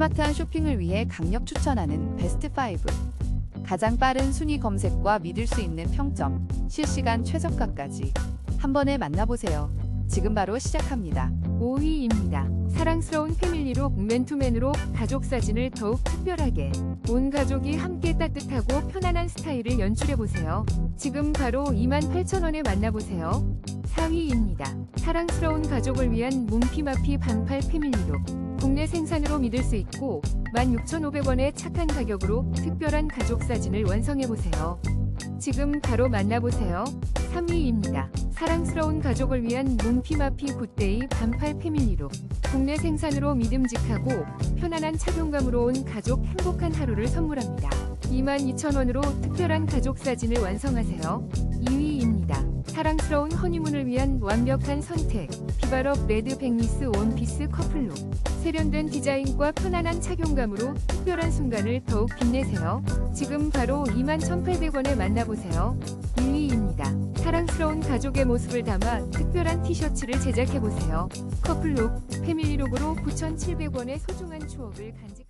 스마트한 쇼핑을 위해 강력 추천하는 베스트 5. 가장 빠른 순위 검색과 믿을 수 있는 평점, 실시간 최저가까지 한 번에 만나보세요. 지금 바로 시작합니다. 5위입니다. 사랑스러운 패밀리로 맨투맨으로 가족 사진을 더욱 특별하게 온 가족이 함께 따뜻하고 편안한 스타일을 연출해보세요. 지금 바로 28,000원에 만나보세요. 4위입니다. 사랑스러운 가족을 위한 뭉피마피 반팔 패밀리로 국내 생산으로 믿을 수 있고 16,500원의 착한 가격으로 특별한 가족 사진을 완성해보세요. 지금 바로 만나보세요. 3위입니다. 사랑스러운 가족을 위한 뭉피마피 굿데이 반팔 패밀리로 국내 생산으로 믿음직하고 편안한 착용감으로 온 가족 행복한 하루를 선물합니다. 22,000원으로 특별한 가족 사진을 완성하세요. 2위입니다. 사랑스러운 허니문을 위한 완벽한 선택. 비바럽 레드 백리스 원피스 커플룩. 세련된 디자인과 편안한 착용감으로 특별한 순간을 더욱 빛내세요. 지금 바로 21,800원에 만나보세요. 1위입니다. 사랑스러운 가족의 모습을 담아 특별한 티셔츠를 제작해보세요. 커플룩, 패밀리룩으로 9,700원의 소중한 추억을 간직